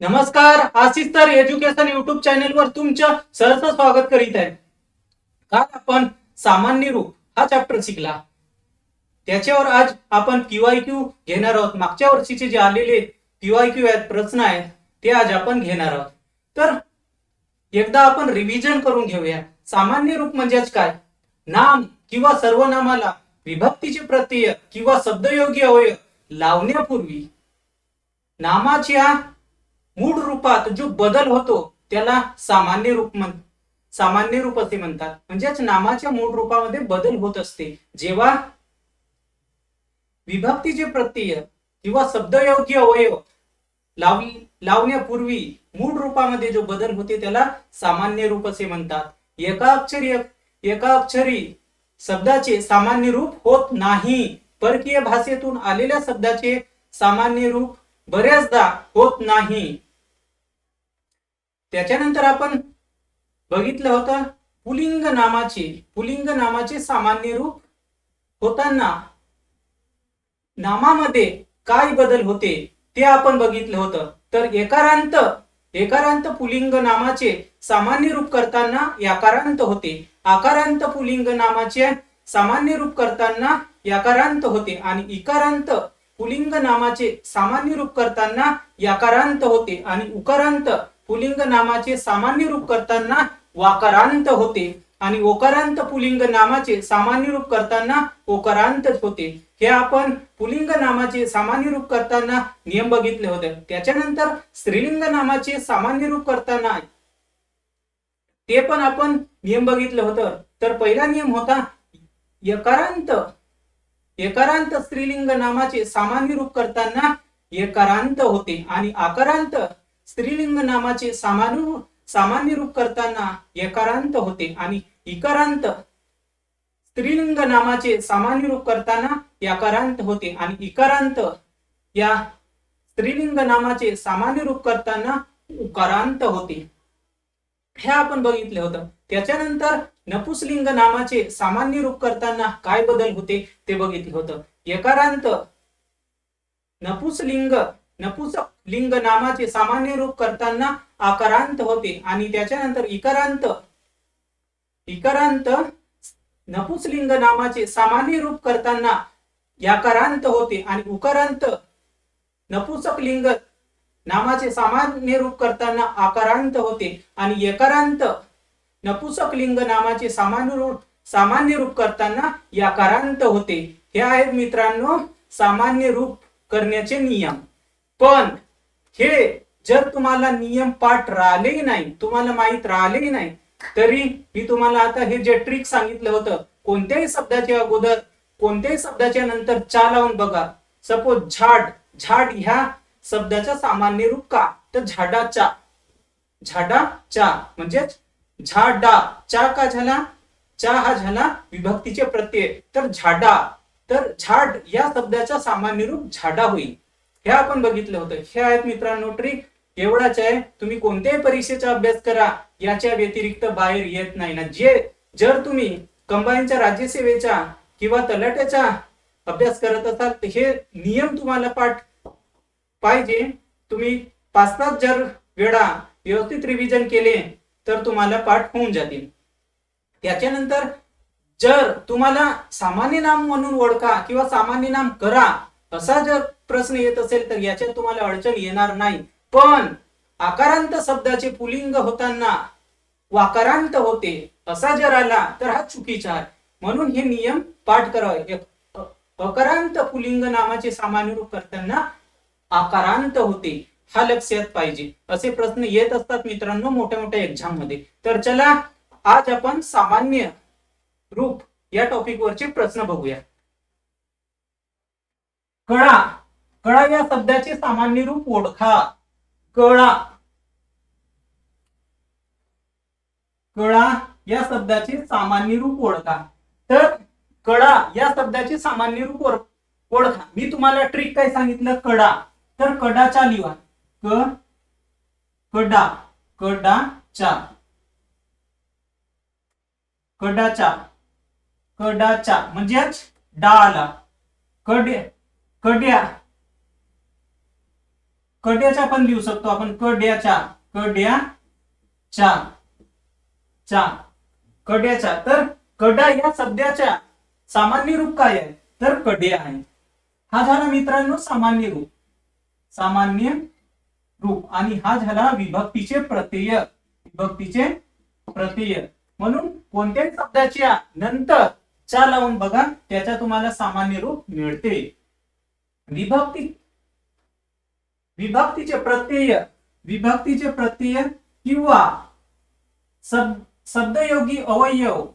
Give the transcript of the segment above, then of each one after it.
नमस्कार आशिष तर education YouTube चॅनेलवर तुमचं सहर्ष स्वागत करीत आहे. काल आपण सामान्य रूप हा चॅप्टर शिकला. त्याच्यावर आज आपण क्यू घेणार आहोत. मागच्या वर्षीचे जे आलेले क्यू आहेत प्रश्न आहेत ते आज आपण घेणार आहोत. तर एकदा आपण रिव्हिजन करून घेऊया. सामान्य रूप म्हणजेच काय? नाम किंवा सर्वनामाला विभक्तीचे प्रत्यय किंवा शब्दयोगी अवयव लावण्यापूर्वी नामाच्या मूळ रूपात जो बदल होतो त्याला सामान्य रूप म्हण सामान्य रूप असे म्हणतात. म्हणजेच नामाच्या मूळ रूपामध्ये बदल होत असते. जेव्हा विभक्तीचे प्रत्यय किंवा शब्दयोग्य अवयव लाव लावण्यापूर्वी मूळ रूपामध्ये जो बदल होते त्याला सामान्य रूप असे म्हणतात. एका अक्षरी एका अक्षरी शब्दाचे सामान्य रूप होत नाही. परकीय भाषेतून आलेल्या शब्दाचे सामान्य रूप बऱ्याचदा होत नाही. त्याच्यानंतर आपण बघितलं होतं पुलिंग नामाचे पुलिंग नामाचे सामान्य रूप होताना नामामध्ये काय बदल होते ते आपण बघितलं होतं. तर एकारांत एकारांत पुलिंग नामाचे सामान्य रूप करताना याकारांत होते. आकारांत पुलिंग नामाचे सामान्य रूप करताना याकारांत होते आणि इकारांत पुलिंग नामाचे सामान्य रूप करताना याकारांत होते आणि उकारांत पुलिंग नामाचे सामान्य रूप करताना वाकारांत होते आणि ओकारांत पुलिंग नामाचे सामान्य रूप करताना ओकारांत होते. हे आपण पुलिंग नामाचे सामान्य रूप करताना नियम बघितले होते. त्याच्यानंतर स्त्रीलिंग नामाचे सामान्य रूप करताना ते पण आपण नियम बघितलं होतं. तर पहिला नियम होता यकारांत एकारांत स्त्रीलिंग नामाचे सामान्य रूप करताना यकारांत होते आणि आकारांत स्त्रीलिंग नामाचे सामान्य सामान्य रूप करताना एकारांत होते आणि इकारांत स्त्रीलिंग नामाचे सामान्य रूप करताना याकारांत होते आणि इकारांत या स्त्रीलिंग नामाचे सामान्य रूप करताना उकारांत होते. हे आपण बघितलं होतं. त्याच्यानंतर नपुसलिंग नामाचे सामान्य रूप करताना काय बदल होते ते बघितलं होतं. यकारांत नपुसलिंग नपुसक लिंग नामाचे सामान्य रूप करताना आकारांत होते आणि त्याच्यानंतर इकारांत इकारांत नपुसलिंग नामाचे सामान्य रूप करताना याकारांत होते आणि उकारांत नपुसक लिंग नामाचे सामान्य रूप करताना आकारांत होते आणि यकारांत नपुसक लिंग नामाचे सामान्य रूप सामान्य रूप करताना याकारांत होते. हे आहेत मित्रांनो सामान्य रूप करण्याचे नियम. पण हे जर तुम्हाला नियम पाठ राहिलेही नाही तुम्हाला माहीत राहिलेही नाही तरी मी तुम्हाला आता हे जे ट्रिक सांगितलं होतं कोणत्याही शब्दाच्या अगोदर कोणत्याही शब्दाच्या नंतर चा लावून बघा. सपोज झाड झाड ह्या शब्दाचा सामान्य रूप का? तर झाडाचा झाडाचा म्हणजेच झाडा. चा का झाला? चा हा झाला विभक्तीचे प्रत्यय. तर झाडा. तर झाड या शब्दाचा सामान्य रूप झाडा होईल. हे आपण बघितलं होतं. हे आहेत मित्रांनो ट्रिक एवढाच आहे? तुम्ही कोणत्याही परीक्षेचा अभ्यास करा याच्या व्यतिरिक्त बाहेर येत नाही. ना जे जर तुम्ही कंबाईनच्या राज्यसेवेचा किंवा तलाट्याचा अभ्यास करत असाल तर हे नियम तुम्हाला पाठ पाहिजे. तुम्ही पाच पाच जर वेळा व्यवस्थित रिव्हिजन केले तर तुम्हाला पाठ होऊन जातील. त्याच्यानंतर जर तुम्हाला सामान्य नाम म्हणून ओळखा किंवा सामान्य नाम करा असा जर प्रश्न येत असेल तर याच्यात तुम्हाला अडचण येणार नाही. पण आकारांत शब्दाचे पुलिंग होताना वाकारांत होते असा जर आला तर हा चुकीचा आहे. म्हणून हे नियम पाठ करावे अकारांत पुलिंग नामाचे सामान्य रूप करताना आकारांत होते हा लक्षात पाहिजे. असे प्रश्न येत असतात मित्रांनो मोठ्या मोठ्या एक्झाममध्ये. तर चला आज आपण सामान्य रूप या टॉपिक वरचे प्रश्न बघूया. कळा? कळा या शब्दाचे सामान्य रूप ओळखा. कळा. कळा या शब्दाचे सामान्य रूप ओळखा. तर कडा या शब्दाचे सामान्य रूप ओळखा. मी तुम्हाला ट्रिक काय सांगितलं? कडा. तर कडाचा लिहा क कडा. कडाचा कडाचा कडाचा म्हणजेच डा आला कड्या कड्या. कड्याच्या पण लिहू शकतो आपण. कड्याच्या कड्या चा कड्याच्या. तर कडा या शब्दाच्या सामान्य रूप काय आहे? तर कड्या आहे. हा झाला मित्रांनो सामान्य रूप. सामान्य रूप. आणि हा झाला विभक्तीचे प्रत्यय. विभक्तीचे प्रत्यय. म्हणून कोणत्याही शब्दाच्या नंतर चा लावून बघा त्याच्या तुम्हाला सामान्य रूप मिळते. विभक्ती विभक्तीचे प्रत्यय विभक्तीचे प्रत्यय किंवा शब्दयोगी अवयव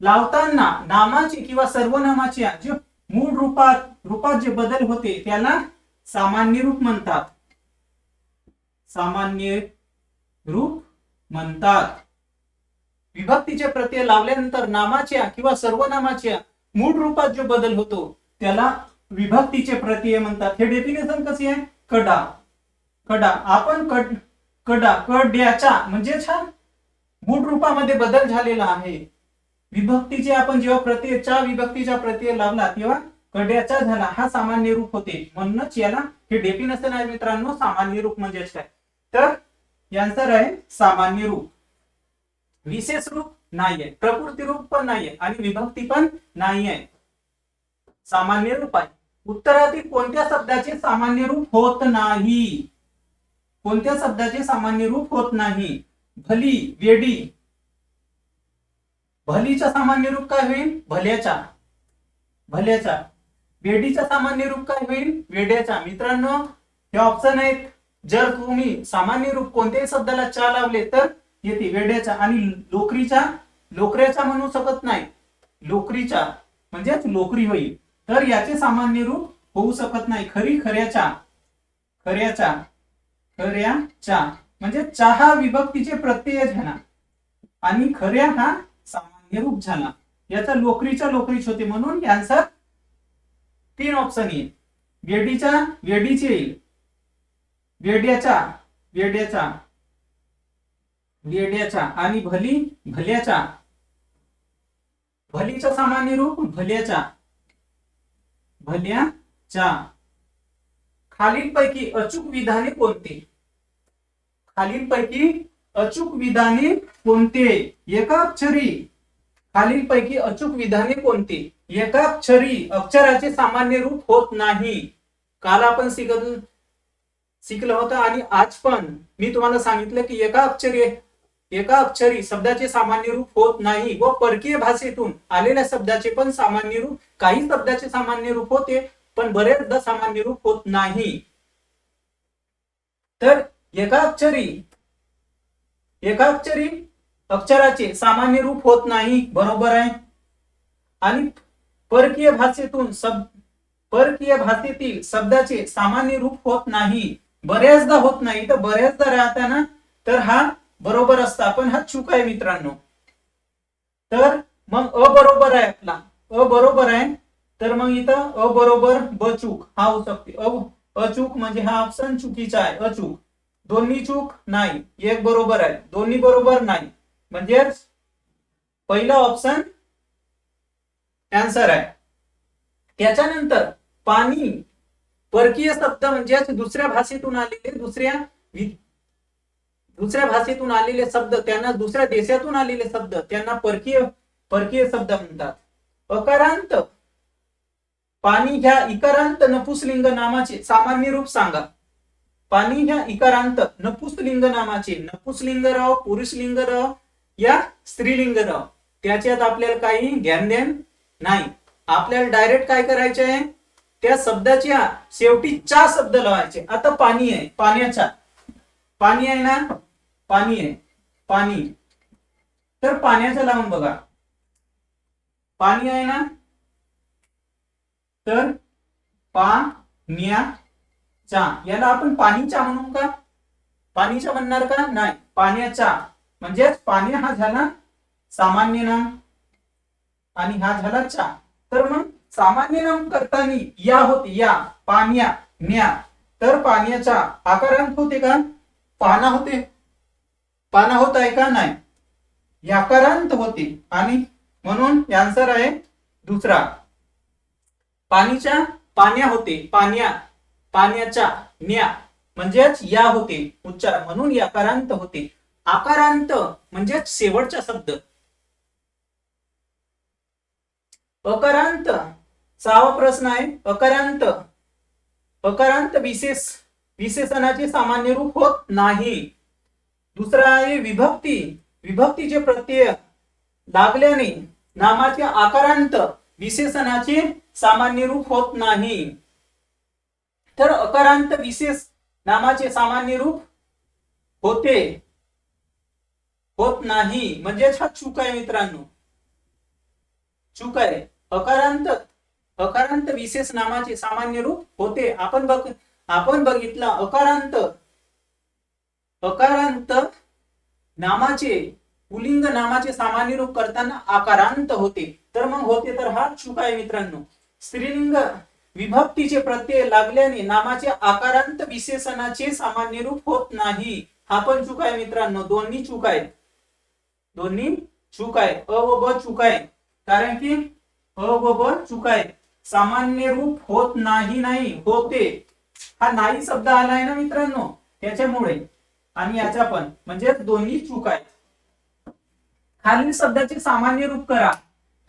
लावताना नामाचे किंवा सर्वनामाच्या जे मूळ रूपात रूपात जे बदल होते त्याला सामान्य रूप म्हणतात. सामान्य रूप म्हणतात. विभक्तीचे प्रत्यय लावल्यानंतर नामाच्या किंवा सर्वनामाच्या मूळ रूपात जो बदल होतो त्याला विभक्तीचे प्रत्यय म्हणतात. हे डेफिनेशन कसे आहे? कडा. कडा. आपण कड कडा कड्याचा म्हणजेच हा मूळ रूपामध्ये बदल झालेला आहे. विभक्तीचे आपण जेव्हा प्रत्ययचा विभक्तीचा प्रत्यय लावला तेव्हा कड्याचा झाला. हा सामान्य रूप होते. म्हणूनच याला हे डेफिनेशन आहे मित्रांनो सामान्य रूप म्हणजेच काय तर यान्सर आहे सामान्य रूप. विशेष रूप नाहीये. प्रकृती रूप पण नाहीये आणि विभक्ती पण नाहीये. सामान्य रूप आहे. उत्तरातील कोणत्या शब्दाचे सामान्य रूप होत नाही? कोणत्या शब्दाचे सामान्य रूप होत नाही? भली वेडी. भलीचा सामान्य रूप काय होईल? भल्याचा भल्याचा वेडीचा सामान्य रूप काय होईल? वेड्याचा मित्रांनो हे ऑप्शन आहेत. जर तुम्ही सामान्य रूप कोणत्याही शब्दाला चा लावले तर येते वेड्याचा आणि लोकरीचा लोकऱ्याचा म्हणू शकत नाही. लोकरीचा म्हणजेच लोकरी होईल. तर याचे सामान्य रूप होऊ शकत नाही. खरी खऱ्याच्या खऱ्याच्या खऱ्या चा म्हणजे चहा विभक्तीचे प्रत्यय झाला आणि खऱ्या हा सामान्य रूप झाला. याचा लोकरीच्या लोकरीच होते म्हणून आन्सर तीन ऑप्शन येईल. वेडीच्या वेडीचे येईल. वेड्याचा वेड्याचा वेड्याचा आणि भली भल्याचा भलीचा सामान्य रूप भल्याचा भल्याचा खालीलपैकी अचूक विधाने कोणती? खालीलपैकी अचूक विधाने कोणते? एकाक्षरी खालीलपैकी अचूक विधाने कोणती? एकाक्षरी अक्षराचे सामान्य रूप होत नाही. काल आपण शिकत शिकलं होतं आणि आज पण. मी तुम्हाला सांगितलं की एका अक्षरी एका अक्षरी शब्दाचे सामान्य रूप होत नाही व परकीय भाषेतून आलेल्या शब्दाचे पण सामान्य रूप काही शब्दाचे सामान्य रूप होते पण बरेचदा सामान्य रूप होत नाही. तर एका अक्षरी एका अक्षरी अक्षराचे सामान्य रूप होत नाही बरोबर आहे? आणि परकीय भाषेतून शब्द परकीय भाषेतील शब्दाचे सामान्य रूप होत नाही बऱ्याचदा होत नाही तर बऱ्याचदा राहताना तर हा बरोबर असता. पण हा चूक आहे मित्रांनो. तर मग अ बरोबर आहे आपला. अ बरोबर आहे. तर मग इथं अ बरोबर ब चूक. हा होऊ शकते. अ अचूक म्हणजे हा ऑप्शन चुकीचा आहे. अचूक दोन्ही चूक नाही. एक बरोबर आहे. दोन्ही बरोबर नाही. म्हणजे पहिला ऑप्शन आन्सर आहे. त्याच्यानंतर पाणी परकीय शब्द म्हणजेच दुसऱ्या भाषेतून आलेले दुसऱ्या दुसऱ्या भाषेतून आलेले शब्द त्यांना दुसऱ्या देशातून आलेले शब्द त्यांना परकीय परकीय शब्द म्हणतात. अकारांत पाणी ह्या इकारांत नपुसलिंग नामाचे सामान्य रूप सांगा. पाणी ह्या इकारांत नपुसलिंग नामाचे नपुसलिंग राव पुरुषलिंग राव या स्त्रीलिंग राव त्याच्यात आपल्याला काही ज्ञान देण नाही. आपल्याला डायरेक्ट काय करायचे आहे? त्या शब्दाच्या शेवटी चा शब्द लावायचे. आता पाणी आहे पाण्याचा. पाणी आहे ना? पाणी आहे. पाणी. तर पाण्याचं लावून बघा. पाणी आहे ना? तर पाण्याचा. याला आपण पाणीचा म्हणू का? पाणीचा म्हणणार का? नाही. पाण्याचा. म्हणजेच पाणी हा झाला सामान्य नाम. आणि हा झाला चा. तर मग सामान्य नाम करताना या होत या. पाण्या न्या. तर पाण्याचा आकारांत होते का? पाना होते. पाना होत आहे का नाही? याकारांत होते. आणि म्हणून आन्सर आहे दुसरा. पाणीच्या पाण्या होते. पाण्या पाण्याच्या न्या. म्हणजेच या होते. उच्चार म्हणून याकारांत होते. आकारांत म्हणजेच शेवटचा शब्द. अकारांत सहावा प्रश्न आहे. अकारांत अकारांत विशेष विशेषणाचे सामान्य रूप होत नाही. दुसरा आहे विभक्ती. विभक्तीचे प्रत्यय लागल्याने नामाचे आकारांत विशेषणाचे सामान्य रूप होत नाही. तर अकारांत विशेष नामाचे सामान्य रूप होते. होत नाही. म्हणजेच हा चूक आहे मित्रांनो. चूक आहे. अकारांत अकारांत विशेष नामाचे सामान्य रूप होते. आपण बघ आपण बघितला अकारांत अकारांत नामाचे पुलिंग नामाचे सामान्य रूप करताना आकारांत होते. तर मग होते तर हा चूक आहे मित्रांनो. स्त्रीलिंग विभक्तीचे प्रत्यय लागल्याने नामाचे आकारांत विशेषणाचे सामान्य रूप होत नाही. हा पण चूक आहे मित्रांनो. दोन्ही चूक आहेत. दोन्ही चूक आहे अ व ब चूक आहे. कारण की अ व ब चूक आहे सामान्य रूप होत नाही नाही होते. हा नाही शब्द आलाय ना मित्रांनो. त्याच्यामुळे आणि याचा पण म्हणजे दोन्ही चूक आहेत. खालील शब्दाचे सामान्य रूप करा.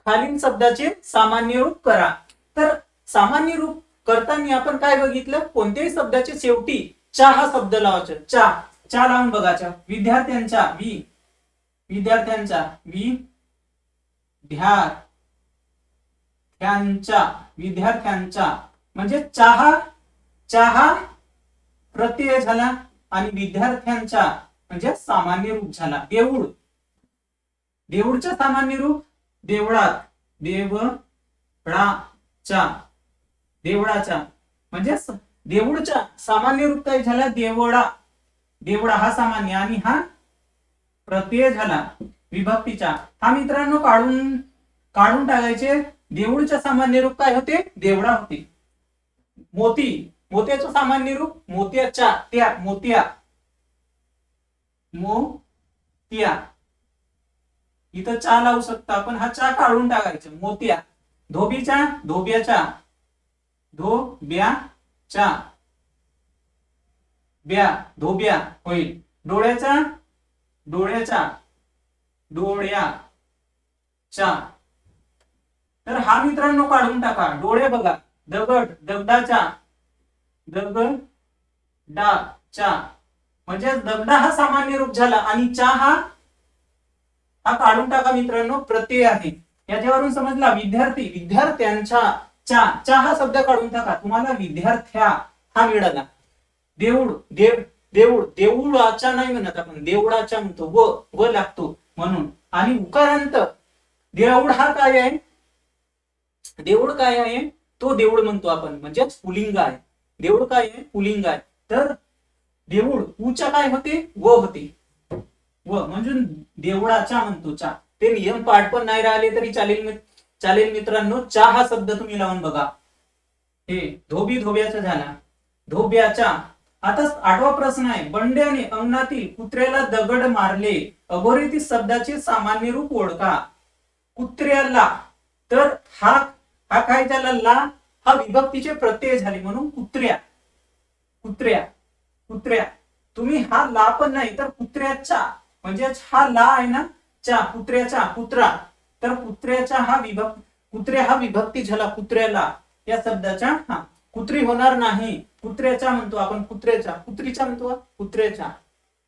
खालील शब्दाचे सामान्य रूप करा. तर सामान्य रूप करताना आपण काय बघितलं? कोणत्याही शब्दाच्या शेवटी चा हा शब्द लावायचा. चा. चा लावून बघायचा. विद्यार्थ्यांच्या वि. विद्यार्थ्यांच्या वि. ध्यार त्यांच्या म्हणजे चहा चहा प्रत्यय झाला. आणि विद्यार्थ्यांच्या म्हणजे सामान्य रूप झाला. देऊळ. देऊळच्या सामान्य रूप देवळात. देवळाच्या. देवळाच्या. म्हणजे देऊळच्या सामान्य रूप काय झाला? देवळा. देवळा हा सामान्य आणि हा प्रत्यय झाला. विभक्तीचा हा मित्रांनो काढून काढून टाकायचे. देऊळच्या सामान्य रूप काय होते? देवळा होते. मोती. मोत्याचं सामान्य रूप मोत्याच्या त्या मोत्या. मोत्या. इथं चा लावू शकता आपण हा चा काढून टाकायचा मोत्या. धोबीच्या धोब्याच्या. धोब्याच्या. ब्या धोब्या होईल. डोळ्याचा डोळ्याचा डोळ्या चा तर हा मित्रांनो काढून टाका. डोळे बघा. दगड दब डा चा. म्हणजे दगडा हा सामान्य रूप झाला आणि चा हा हा काढून टाका मित्रांनो प्रत्यय आहे. याच्यावरून समजला विद्यार्थी विद्यार्थ्यांच्या चा चा हा शब्द काढून टाका. तुम्हाला विद्यार्थ्या हा मिळाला. देऊळ देव देऊळ देऊळाचा नाही म्हणत आपण देवळाचा म्हणतो व व लागतो म्हणून. आणि उकारांत देऊळ हा काय आहे? देऊळ काय आहे? तो देऊळ म्हणतो आपण म्हणजेच पुलिंग आहे. देऊळ काय आहे? पुलिंग आहे. तर देऊळ उचा काय होते? व होते. व म्हणजे देवळाचा म्हणतो चा. ते नियम पाठ पण नाही राहिले तरी चालेल चालेल मित्रांनो. चा हा शब्द तुम्ही लावून बघा. हे धोबी धोब्याचा झाला. धोब्याचा. आता आठवा प्रश्न आहे. बंड्याने अंगणातील कुत्र्याला दगड मारले. अघोरित शब्दाचे सामान्य रूप ओळखा. कुत्र्याला. तर हा हा काय झाला? ला. हा विभक्तीचे प्रत्यय झाले म्हणून कुत्र्या. कुत्र्या. कुत्र्या. तुम्ही हा ला पण नाही तर कुत्र्याचा. म्हणजेच हा ला आहे ना चा कुत्र्याचा कुत्रा. तर कुत्र्याचा हा विभक्त कुत्र्या हा विभक्ती झाला कुत्र्याला या शब्दाचा. हा कुत्री होणार नाही. कुत्र्याचा म्हणतो आपण कुत्र्याचा. कुत्रीचा म्हणतो कुत्र्याचा.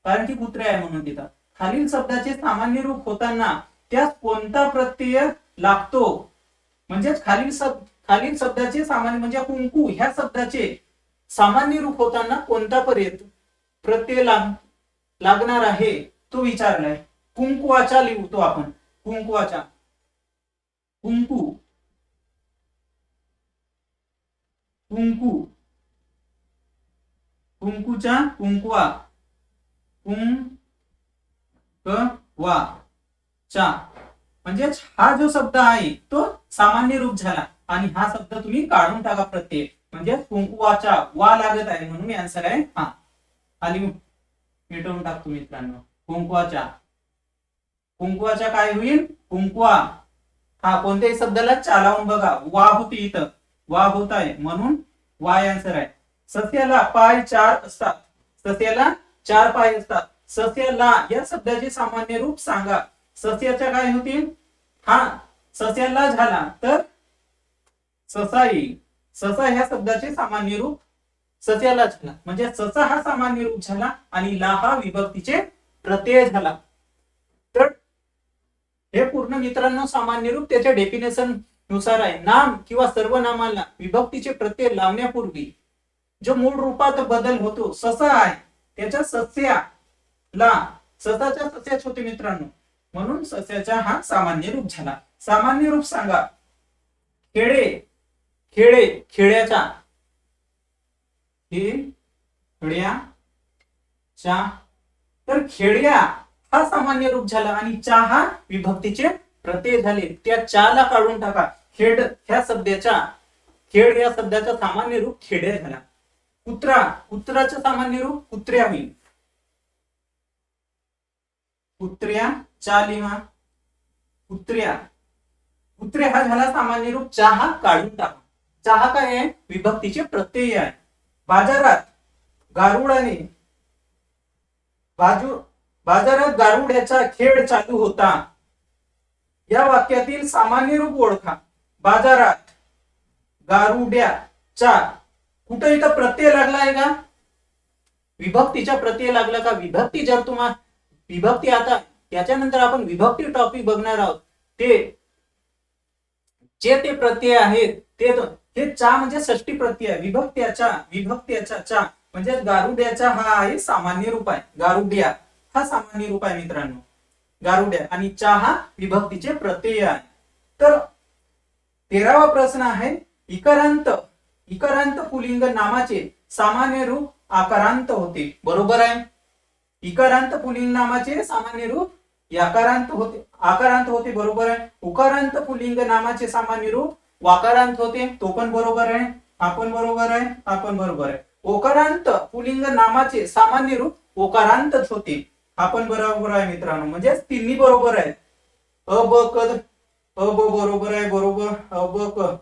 कारण की कुत्र्या आहे म्हणून तिथं. खालील शब्दाचे सामान्य रूप होताना त्यात कोणता प्रत्यय लागतो? म्हणजेच खालील शब्द खालील शब्दाचे सामान्य म्हणजे कुंकू ह्या शब्दाचे सामान्य रूप होताना कोणता पर्यंत? प्रत्यय लाग लागणार आहे तो विचारलाय. कुंकुवाचा लिहितो आपण. कुंकुवाचा. कुंकू. कुंकू. कुंकूचा कुंकवा. कुंकवा चा. म्हणजेच हा जो शब्द आहे तो सामान्य रूप झाला. आणि हा शब्द तुम्ही काढून टाका प्रत्येक. म्हणजे कुंकुवाचा वा लागत आहे म्हणून आन्सर आहे. हा. खाली मिटवून टाकतो मित्रांनो. कुंकुवाच्या. कुंकुवाच्या काय होईल? कुंकुवा. हा कोणत्याही शब्दाला चालावून बघा. वा होती इथं. वा होत आहे म्हणून वाय आन्सर आहे. सत्याला पाय चार असतात. सस्याला चार पाय असतात. सस्याला या शब्दाचे सामान्य रूप सांगा. सस्याच्या काय होतील? हा सस्याला झाला तर ससाई. ससा ह्या शब्दाचे सामान्य रूप सस्याला झाला म्हणजे ससा हा सामान्य रूप झाला आणि ला हा विभक्तीचे प्रत्यय झाला. तर हे पूर्ण मित्रांनो सामान्य रूप त्याच्या डेफिनेशननुसार आहे. नाम किंवा सर्वनामाला विभक्तीचे प्रत्यय लावण्यापूर्वी जो मूळ रूपात बदल होतो ससा आहे. त्याच्या सस्याला ससाच्या सस्याच होते मित्रांनो. म्हणून सस्याचा हा सामान्य रूप झाला. सामान्य रूप सांगा. खेडे खेडे खेड्याचा. हे तर खेड्या हा सामान्य रूप झाला आणि चा हा विभक्तीचे प्रत्यय झाले. त्या चाला काढून टाका. खेड ह्या शब्दाच्या खेड या शब्दाचा सामान्य रूप खेड्या झाला. कुत्रा कुत्राचं सामान्य रूप कुत्र्या होईल. कुत्र्या चा लिहा कुत्र्या. कुत्रे हा झाला सामान्य रूप चहा काढून टाका. चाहता काय आहे विभक्तीचे प्रत्यय आहे. बाजारात गारुडाने बाजू बाजारात गारुड्याचा खेळ चालू होता. या वाक्यातील सामान्य रूप ओळखा. बाजारात गारुड्याचा कुठं इथं प्रत्यय लागला आहे का? विभक्तीचा प्रत्यय लागला का? विभक्ती जर तुम्हा विभक्ती आता त्याच्यानंतर आपण विभक्ती टॉपिक बघणार आहोत. ते जे ते प्रत्यय आहेत ते हे चा म्हणजे षष्टी प्रत्यय विभक्त्याचा विभक्त्याचा चा म्हणजे गारुड्याचा हा आहे सामान्य रूप आहे. गारुड्या हा सामान्य रूप आहे मित्रांनो. गारुड्या आणि चा हा विभक्तीचे प्रत्यय आहे. तर तेरावा प्रश्न आहे इकारांत इकारांत पुलिंग नामाचे सामान्य रूप आकारांत होते. बरोबर आहे? इकारांत पुलिंग नामाचे सामान्य रूप याकारांत होते आकारांत होते बरोबर आहे? उकारांत पुलिंग नामाचे सामान्य रूप वाकारांत होते तो पण बरोबर आहे आपण बरोबर आहे आपण बरोबर आहे. ओकारांत पुलिंग नामाचे सामान्य रूप ओकारांतच होते. आपण बरोबर आहे मित्रांनो म्हणजे तिन्ही बरोबर आहेत. अ ब क अ ब बरोबर आहे बरोबर अ ब क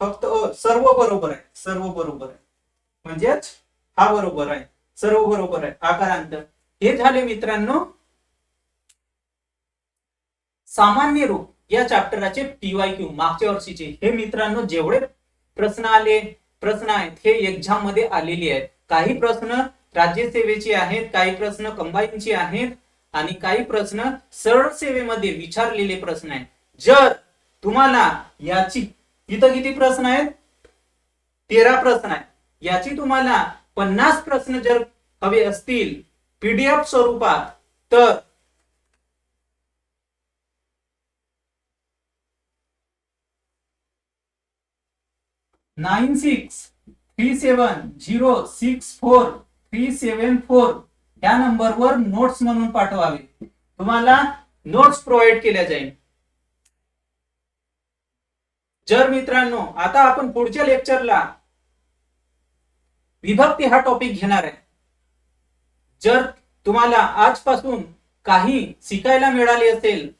फक्त अ सर्व बरोबर आहे सर्व बरोबर आहे. म्हणजेच हा बरोबर आहे सर्व बरोबर आहे आकारांत. हे झाले मित्रांनो सामान्य रूप. या चॅप्टराचे पीवाय क्यू मागच्या वर्षीचे. हे मित्रांनो जेवढे प्रश्न आले प्रश्न आहेत हे एक्झाममध्ये आलेले आहेत. काही प्रश्न राज्यसेवेचे आहेत काही प्रश्न कंबाईनचे आहेत आणि काही प्रश्न सरळ सेवेमध्ये विचारलेले प्रश्न आहेत. जर तुम्हाला याची इथं किती प्रश्न आहेत? तेरा प्रश्न आहेत. याची तुम्हाला पन्नास प्रश्न जर हवे असतील पीडीएफ स्वरूपात तर nine six three seven zero six four three seven four या नंबरवर नोट्स म्हणून पाठवावे. तुम्हाला नोट्स प्रोव्हाइड केल्या जाईल. जर मित्रांनो आता आपण पुढच्या लेक्चरला विभक्ती हा टॉपिक घेणार आहे. जर तुम्हाला आजपासून काही शिकायला मिळाले असेल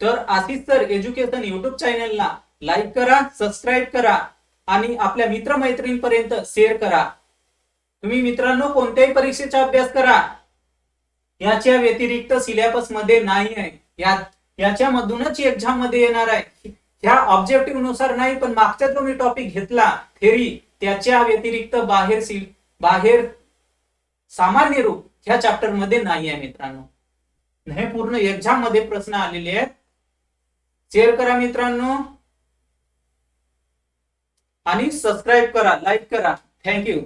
तर आशिष सर एज्युकेशन युट्यूब चॅनलला लाईक करा सबस्क्राईब करा. आणि आपल्या मित्रमैत्रिणींपर्यंत शेअर करा. तुम्ही मित्रांनो कोणत्याही परीक्षेचा अभ्यास करा. याच्या व्यतिरिक्त सिलेबसमध्ये नाही आहे. या याच्यामधूनच एक्झाममध्ये येणार आहे. ह्या ऑब्जेक्टिव्हनुसार नाही पण मागचा जो मी टॉपिक घेतला थेरी त्याच्या व्यतिरिक्त बाहेर सिल बाहेर सामान्य रूप ह्या चॅप्टरमध्ये नाही आहे मित्रांनो. हे पूर्ण एक्झाममध्ये प्रश्न आलेले आहेत. शेअर करा मित्रांनो. आणि सबस्क्राईब करा लाईक करा. थँक्यू